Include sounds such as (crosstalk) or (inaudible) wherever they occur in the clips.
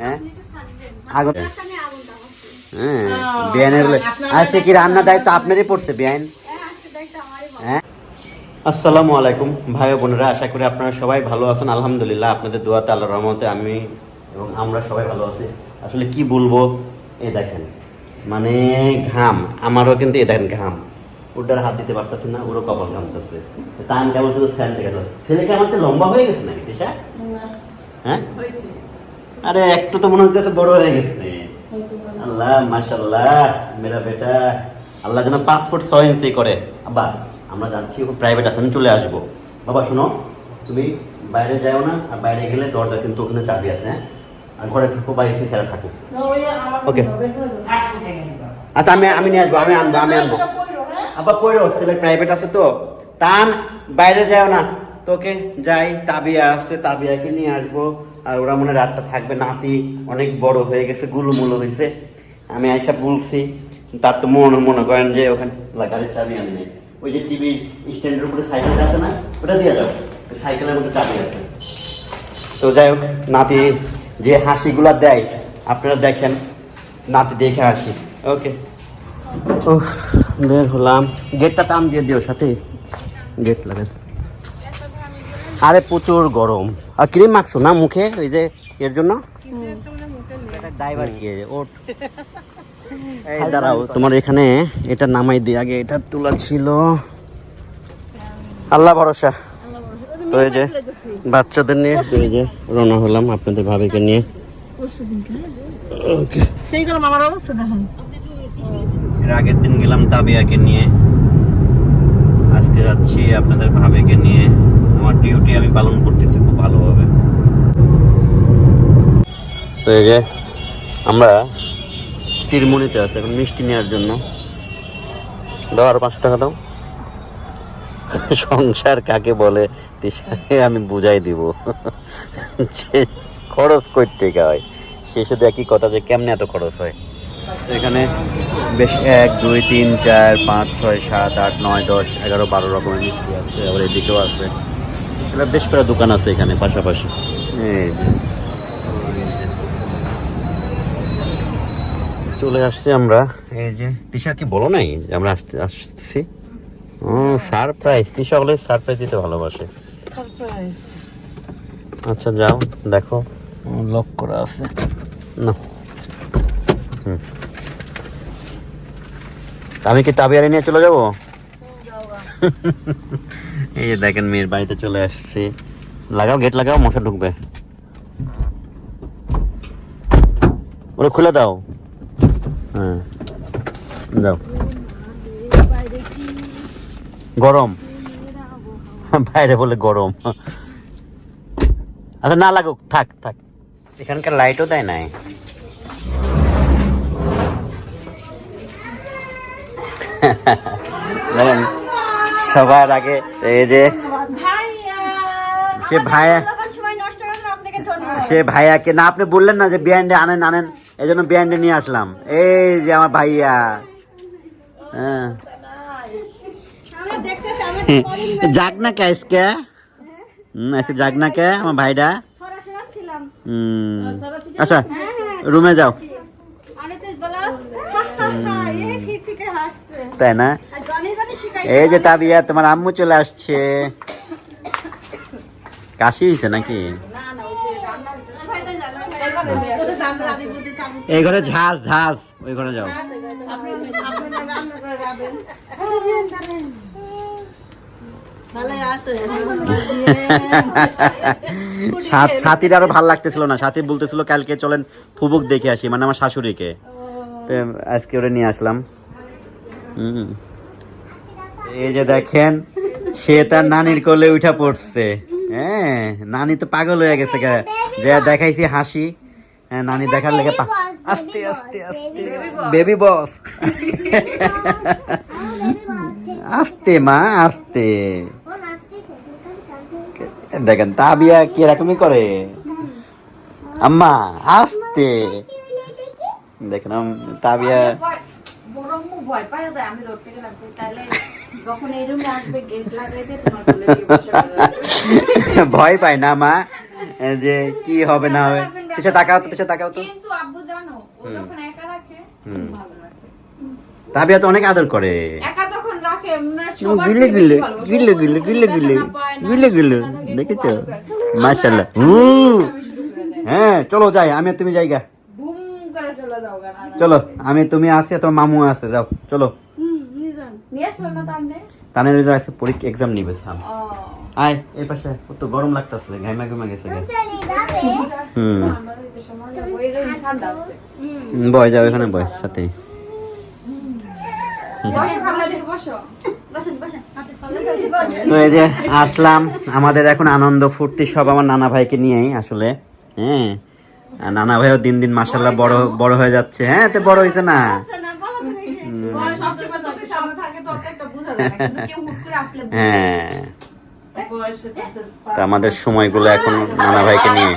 হ্যাঁ? আগুন হ্যাঁ বিয়ানের আজকে কি রান্না দায়িত্ব আপনারই পড়ছে বিয়ান? হ্যাঁ আসসালামু আলাইকুম ভাই বোনেরা আশা করি আপনারা সবাই ভালো আছেন। আলহামদুলিল্লাহ আপনাদের দোয়াতে আল্লাহ রহমতে আমি এবং আমরা সবাই ভালো আছি। আসলে কি বলব এই দেখেন মানে ঘাম আমারও কিন্তু এই দেখেন ঘাম। ওটার হাত দিতে পারতেছে না ওরও কপাল ঘামতেছে। তান কেবল শুধু ফ্যান থেকে। ছেলেকে আমার তো লম্বা হয়ে গেছে নাকি হ্যাঁ? আরে একটু তো মনে হচ্ছে বড় হয়ে গেছে আল্লাহ মাশাল্লাহ মেরা বেটা আল্লাহ যেন পাসপোর্ট ছয় ইঞ্চি করে আব্বা আমরা যাচ্ছি প্রাইভেট আছে আমি চলে আসব বাবা শোনো তুমি বাইরে যাও না আর বাইরে গেলে দরজা কিন্তু ওখানে চাবি আছে হ্যাঁ আর ঘরে থাকো বা এসি ছেড়ে থাকো ওকে আচ্ছা আমি আমি নিয়ে আসব আমি আনব আমি আনব আবার পড়ো ছেলে প্রাইভেট আছে তো টান বাইরে যাও না তোকে যাই তাবিয়া আছে তাবিয়াকে নিয়ে আসব। আর ওরা মনে রাতটা থাকবে। নাতি অনেক বড় হয়ে গেছে গুলুমুলো হয়েছে। আমি আইসা বলছি তার তো মনে মনে করেন যে ওখানে লা, গাড়ির চাবি আমি নেই। ওই যে টিভির স্ট্যান্ডের উপরে সাইকেল আছে না ওটা দিয়ে যাও সাইকেলের মধ্যে চাবি আছে। তো যাই হোক নাতি যে হাসিগুলা দেয় আপনারা দেখেন নাতি দেখে হাসি। ওকে। ও বের হলাম। গেটটা টান দিয়ে দিও সাথে। গেট লাগান আরে প্রচুর গরম। আর ক্রিম মাখছো না মুখে? ওই যে এর জন্য? ড্রাইভার ওট (laughs) এই দাঁড়াও তোমার এখানে এটা নামাই দিই। আগে এটা তোলা ছিল। আল্লাহ ভরসা। তো যে বাচ্চাদের নিয়ে। এই যে রওনা হলাম আপনাদের ভাবিকে নিয়ে। সেই গরম আমার অবস্থা দেখুন। এর আগের দিন গেলাম তাবিয়াকে নিয়ে। আজকে যাচ্ছি আপনাদের ভাবিকে নিয়ে। আমার ডিউটি আমি পালন করতেছি খুব ভালোভাবে। তো এই যে আমরা তিরমুনিতে আছি এখন মিষ্টি নেওয়ার জন্য। দাও আরও পাঁচশো টাকা দাও। সংসার কাকে বলে তিশাকে আমি বুঝাই দিব। যে খরচ করতে হয়। সে শুধু একই কথা যে কেমনে এত খরচ হয়। এখানে বেশ এক দুই তিন চার পাঁচ ছয় সাত আট নয় দশ এগারো বারো রকমের মিষ্টি আছে। আবার এদিকেও আছে। বেশ কটা দোকান আছে এখানে পাশাপাশি। এই চলে আসছি আমরা। এই যে। তিশা কি বলো নাই যে আমরা আসতে আসতেছি? ও সারপ্রাইজ। তিশা হলে সারপ্রাইজ দিতে ভালোবাসে। সারপ্রাইজ। আচ্ছা যাও দেখো। লক করা আছে। না। হুম। আমি কি তাবিয়ারি নিয়ে চলে যাব? (laughs) এই দেখেন মেয়ের বাড়িতে চলে আসছি। লাগাও গেট লাগাও মশা ঢুকবে। ওরা খুলে দাও। হ্যাঁ। যাও। গরম। বাইরে বলে গরম। আচ্ছা না লাগুক থাক থাক। এখানকার লাইটও দেয় নাই। (laughs) দেখেন, সবার আগে এই যে সে ভাইয়া সে ভাইয়াকে না আপনি বললেন না যে বিয়ান্ডে আনেন আনেন এই জন্য বিয়ান্ডে নিয়ে আসলাম। এই যে আমার ভাইয়া। হ্যাঁ। যাক না কে আজকে? হুম আজকে যাক না কে আমার ভাইটা? হুম। আচ্ছা রুমে যাও। তাই না? এই যে তাবিয়া তোমার আম্মু চলে আসছে। কাশি হয়েছে নাকি? এই ঘরে ঝাঁজ ঝাঁজ ওই ঘরে যাও। সাথীর আরও ভালো লাগতেছিল না। সাথী বলতেছিল কালকে চলেন ফুবুক দেখে আসি। মানে আমার শাশুড়িকে। আজকে ওরে নিয়ে আসলাম। হুম। এই যে দেখেন সে তার নানির কোলে উঠা পড়ছে হ্যাঁ নানি তো পাগল হয়ে গেছে। যে দেখাইছি হাসি হ্যাঁ নানি দেখার লেগে আস্তে আস্তে আস্তে বেবি বস আস্তে মা আস্তে দেখেন তাবিয়া কি এরকমই করে আম্মা আস্তে দেখেন তাবিয়া ভয় পাই যায় আমি ধরতে গেলাম তাহলে যখন এই রুমে আসবে গেট লাগাইতে তোমার কোলে দিয়ে বসে পড়বে। ভয় পায় না মা? যে কি হবে না হবে? তিশা তাকাও তো তিশা তাকাও তো। কিন্তু আব্বু জানো ও যখন একা রাখে ভালো রাখে। তাবিয়া তো অনেক আদর করে। একা যখন রাখে গিলে গিলে গিলে গিলে গিলে গিলে গিলে গিলে দেখেছ? আমার হুম। হ্যাঁ চলো যাই আমি তুমি যাইগা। বুম করে চলে যাও চলো আমি তুমি আছে তোমার মামু আছে যাও চলো নিয়ে আসলো না তার নেই? তানের আছে পরীক্ষা এক্সাম নিবে সাম আয় এই পাশে কত গরম লাগতাছে ঘাইমা ঘাইমা গেছে গে। হুম। বয় যাও এখানে বয় সাথে। বসো। তো এই যে আসলাম আমাদের এখন আনন্দ ফুর্তি সব আমার নানা ভাইকে নিয়েই আসলে হ্যাঁ। আর নানা ভাইও দিন দিন মাসাল্লাহ বড় বড় হয়ে যাচ্ছে। হ্যাঁ তো বড় হয়েছে না। হ্যাঁ। হইতেছে আমাদের সময়গুলো এখন নানা ভাইকে নিয়ে।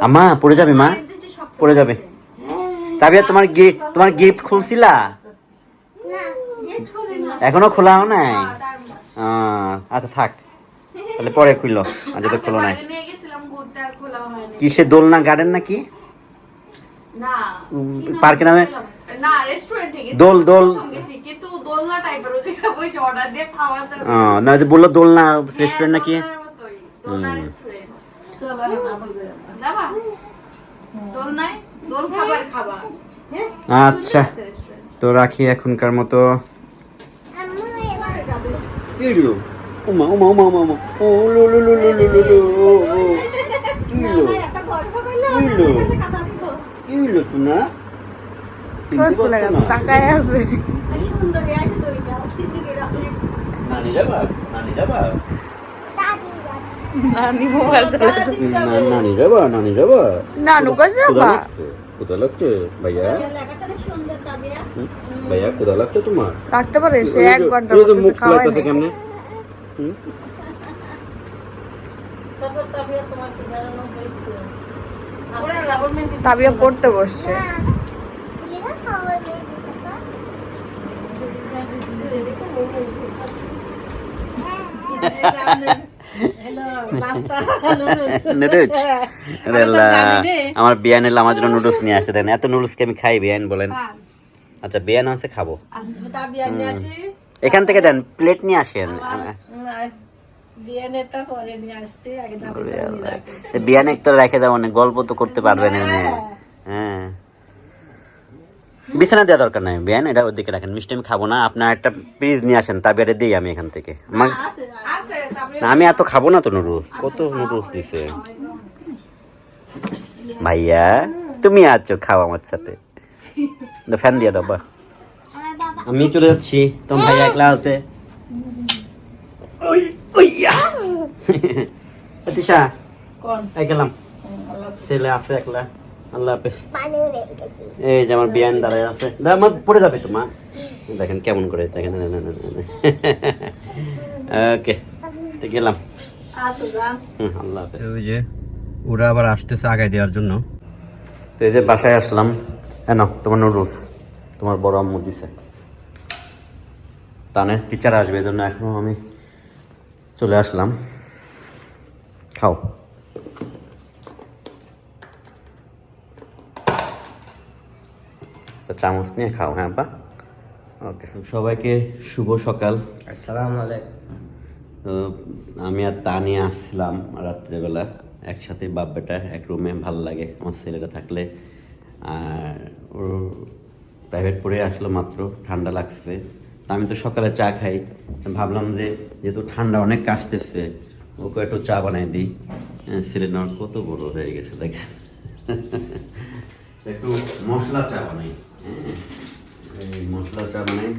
আম্মা পড়ে যাবে মা? পড়ে যাবে। তাবিয়া তোমার গি- তোমার গিফট খুলছিলা? এখনও খোলাও নাই? আহ, আচ্ছা থাক। তাহলে পরে খুললো আজ তো খোলো নাই। বাইরে নিয়ে গেছিলাম ঘুরতে আর খোলা হয়নি। কিসে দোলনা গার্ডেন নাকি? না, উম, কি নাম পার্কে নামে? না, দোল, দোল। না বলল দোলনা হ্যাঁ, রেস্টুরেন্ট নাকি। আচ্ছা। তো রাখি এখনকার মতো ও লো লো লো লো লো লো লো ও ও কি হলো টুনা আছে। নানি যাবা নানি যাবা নানি মোবাইল চালাচ্ছে। না- নানি যাবা নানি যাবা নানু কাছে যাবা? কোথা লাগছে? ভাইয়া? ভাইয়া কোথা লাগছে তোমার? রাখতে পারে সে এক যে মুখ খাওয়াই কেমনে হুম? তাবিয়া পড়তে বসছে। আমার বিয়ান এলে আমার জন্য নুডলস নিয়ে আসছে দেখেন এত নুডলস কি আমি খাই বিয়ান বলেন? আচ্ছা বিয়ান আছে খাব। এখান থেকে দেন প্লেট নিয়ে আসেন। বিয়ান একটা রেখে দাও অনেক গল্প তো করতে পারবেন এনে। হ্যাঁ। বিছানা দেওয়া দরকার নাই বিয়ান এটা ওদিকে রাখেন। মিষ্টি আমি খাব না আপনার একটা নিয়ে আসেন তাবিয়ারে দিই আমি এখান থেকে। না, আমি এত খাব না তো নুডলস কত নুডলস দিছে? ভাইয়া তুমি আছো খাও আমার সাথে। ফ্যান দিয়ে দাও বা। আমি চলে যাচ্ছি তোমার ভাইয়া একলা আছে। ওই কোন? এই গেলাম ছেলে আছে একলা আল্লাহ হাফেজ এই যে আমার বিয়ান দাঁড়ায় আছে দা আমার পড়ে যাবে তোমার দেখেন কেমন করে দেখেন ওকে তো গেলাম হুম, আল্লাহ হাফেজ ওই যে ওরা আবার আসতেছে আগায় দেওয়ার জন্য তো এই যে বাসায় আসলাম কেন তোমার নুডলস তোমার বড় আম্মু দিছে তানের টিচার আসবে এই জন্য এখনও আমি চলে আসলাম। খাও। চামচ নিয়ে খাও হ্যাঁ বা ওকে সবাইকে শুভ সকাল। আসসালামু আলাইকুম। আমি আর তা নিয়ে আসছিলাম রাত্রেবেলা। একসাথে বাপ বেটা এক রুমে ভালো লাগে আমার ছেলেটা থাকলে। আর ওর প্রাইভেট পড়ে আসলো মাত্র ঠান্ডা লাগছে। আমি তো সকালে চা খাই। ভাবলাম যে যেহেতু ঠান্ডা অনেক কাশতেছে, ওকে একটু চা বানাই দিই। ছেলে নেওয়ার কত বড় হয়ে গেছে, দেখেন। একটু মশলা চা বানাই হ্যাঁ। মশলা চা বানাই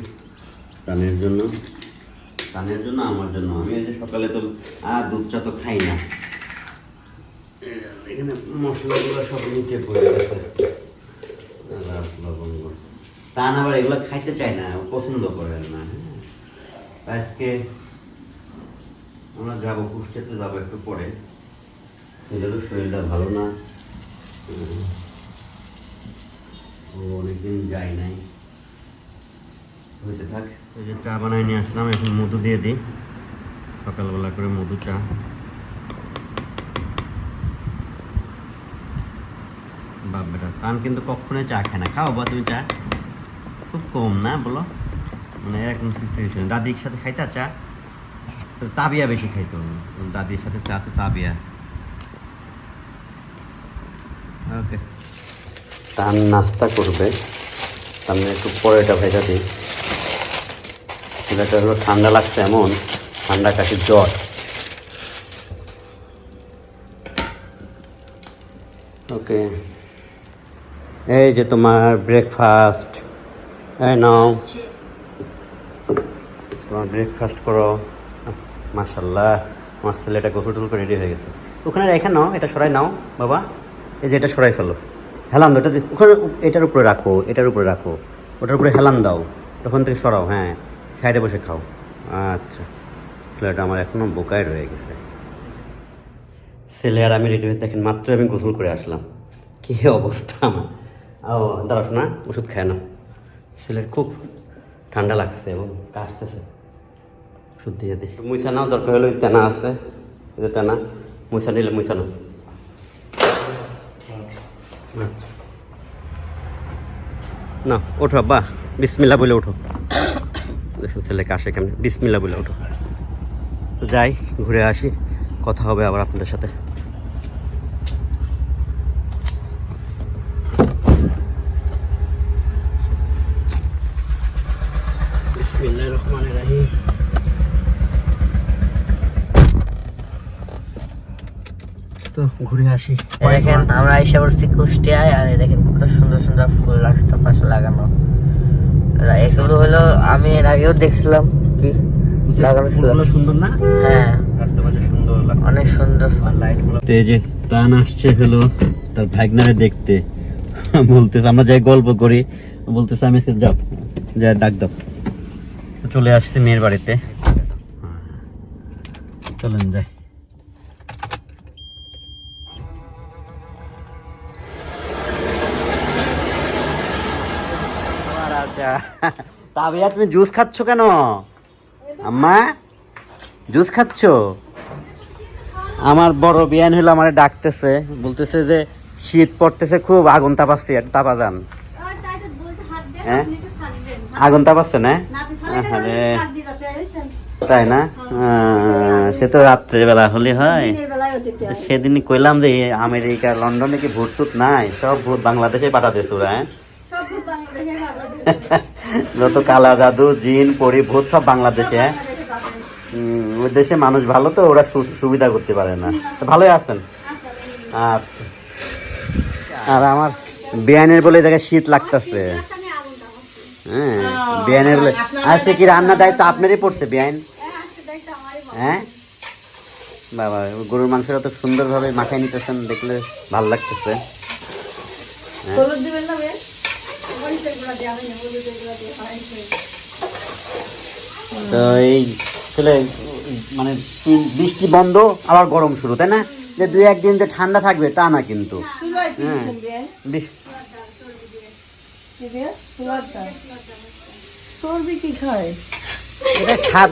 টানের জন্য। টানের জন্য আমার জন্য। আমি যে সকালে তো আর দুধ চা তো খাই না। এখানে মশলাগুলো সব নিচে পড়ে গেছে। লবঙ্গ। টান আবার এগুলো খাইতে চায় না পছন্দ করে না হ্যাঁ। আজকে আমরা যাব, কুষ্টিয়াতে যাব একটু পরে। নিজেরও শরীরটা ভালো না। ও অনেকদিন যায় নাই। হইতে থাক। এই যে চা বানাই নিয়ে আসলাম, এখন মধু দিয়ে দিই। সকালবেলা করে মধু চা। বাপ। বেটা তান কিন্তু কখনোই চা খায় না। খাও বা তুমি চা। খুব কম না, বলো? মানে এরকম সিচুয়েশন দাদির সাথে খাইতা চা? তাবিয়া বেশি খাইতো দাদির সাথে চা তো তাবিয়া। ওকে। তার নাস্তা করবে। সামনে একটু পরেটা ভেজা দিই। ছেলেটা হলো ঠান্ডা লাগছে এমন, ঠান্ডা কাশি জ্বর। ওকে। এই যে তোমার ব্রেকফাস্ট এই নাও। তোমার ব্রেকফাস্ট করো। মার্শাল্লাহ আমার ছেলেটা গোসল টুল করে রেডি হয়ে গেছে। ওখানে রেখে নাও, এটা সরাই নাও, বাবা। এই যে এটা সরাই ফেলো। হেলান দাও, এটা ওখানে এটার উপরে রাখো, এটার উপরে রাখো। ওটার উপরে হেলান দাও। তখন থেকে সরাও হ্যাঁ। সাইডে বসে খাও। আচ্ছা। ছেলেটা আমার এখনও বোকায় রয়ে গেছে। ছেলে আর আমি রেডি হয়ে দেখেন মাত্র আমি গোসল করে আসলাম। কী অবস্থা আমার। ও দাঁড়াস না ওষুধ খায় না ছেলের খুব ঠান্ডা লাগছে এবং কাশতেছে। সত্যি দিয়ে দিই নাও, দরকার হলে তেনা আছে। যে তেনা মুইসা নিলে মুইসা নাও। আচ্ছা। না ওঠো আব্বা বিসমিল্লা বলে ওঠো। দেখছেন ছেলে কাশে কেমন? বিসমিল্লা বলে ওঠো। তো যাই, ঘুরে আসি, কথা হবে আবার আপনাদের সাথে। ঘুরে আসি। দেখেন আমরা এসে পড়ছি কুষ্টিয়ায় আর এই দেখেন কত সুন্দর সুন্দর ফুল রাস্তা পাশে লাগানো। এগুলো হলো আমি এর আগেও দেখছিলাম কি? লাগানো ছিল। সুন্দর না? হ্যাঁ। সুন্দর অনেক সুন্দর। যে তান আসছে হলো তার ভাগনারে দেখতে। (laughs) বলতেছে আমরা যাই গল্প করি। বলতেছে আমি যাও যা ডাক দাও। চলে আসছে মেয়ের বাড়িতে। হ্যাঁ। চলেন যাই। তা ভাইয়া তুমি জুস খাচ্ছ কেন? আম্মা জুস খাচ্ছ? আমার বড় বিয়ান হলো আমার ডাকতেছে বলতেছে যে শীত পড়তেছে খুব আগুন তাপাচ্ছি একটু তাপা যান। হ্যাঁ? আগুন তাপাচ্ছে না? তাই না? আহ, সে তো রাত্রে বেলা হলে হয়। সেদিন কইলাম যে আমেরিকা লন্ডনে কি ভূত টুত নাই? সব ভূত বাংলাদেশে পাঠাতেছে ওরা হ্যাঁ? যত কালা জাদু, জিন, পরি, ভূত, সব বাংলাদেশে হ্যাঁ? ওই দেশে মানুষ ভালো তো, ওরা সুবিধা করতে পারে না। ভালোই আছেন? আচ্ছা। আর আমার বিয়ানের বলে দেখে শীত লাগতেছে। হ্যাঁ বিয়ানের বলে আজকে কি রান্নার দায়িত্ব আপনারই পড়ছে, বিয়ান? হ্যাঁ? বাবা গরুর মাংসটা তো সুন্দরভাবে মাখায় নিতেছেন, দেখলে ভালো লাগতেছে। বেশ মানে বৃষ্টি বন্ধ, আবার গরম শুরু, তাই না? যে দুই একদিন যে ঠান্ডা থাকবে, তা না কিন্তু। হ্যাঁ।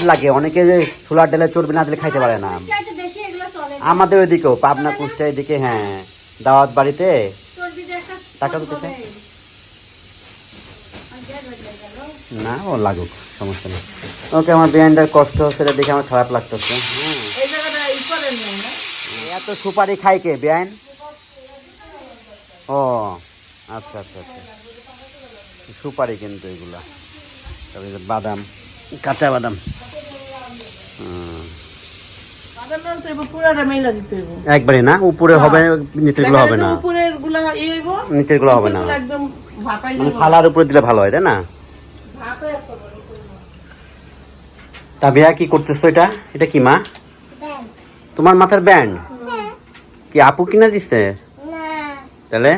লাগে। অনেকে যে ছোলার ডালে চর্বি না দিলে খাইতে পারে না। আমাদের ওইদিকেও, পাবনা কুষ্টা এদিকে হ্যাঁ। দাওয়াত বাড়িতে। টাকা দিতেছে? না ও লাগুক সমস্যা নেই। ওকে আমার বিহাইন্ডার কষ্ট হচ্ছে এটা দেখে আমার খারাপ লাগতেছে হ্যাঁ। এই জায়গাটা ই করেন না? না এত সুপারি খাই কে বিয়াইন ও আচ্ছা আচ্ছা আচ্ছা। সুপারি কিন্তু এগুলা। তারপরে বাদাম কাঁচা বাদাম। একবারে না উপরে হবে নিচেরগুলো হবে না। নিচেরগুলো হবে না। মানে দিব থালার উপরে দিলে ভালো হয় তাই না? তা বিয়া কি করতেছো এটা? এটা কি মা? তোমার মাথার ব্যান্ড? কি আপু কিনা দিছে? তাহলে?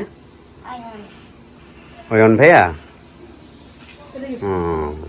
অয়ন। ভাইয়া? হুম।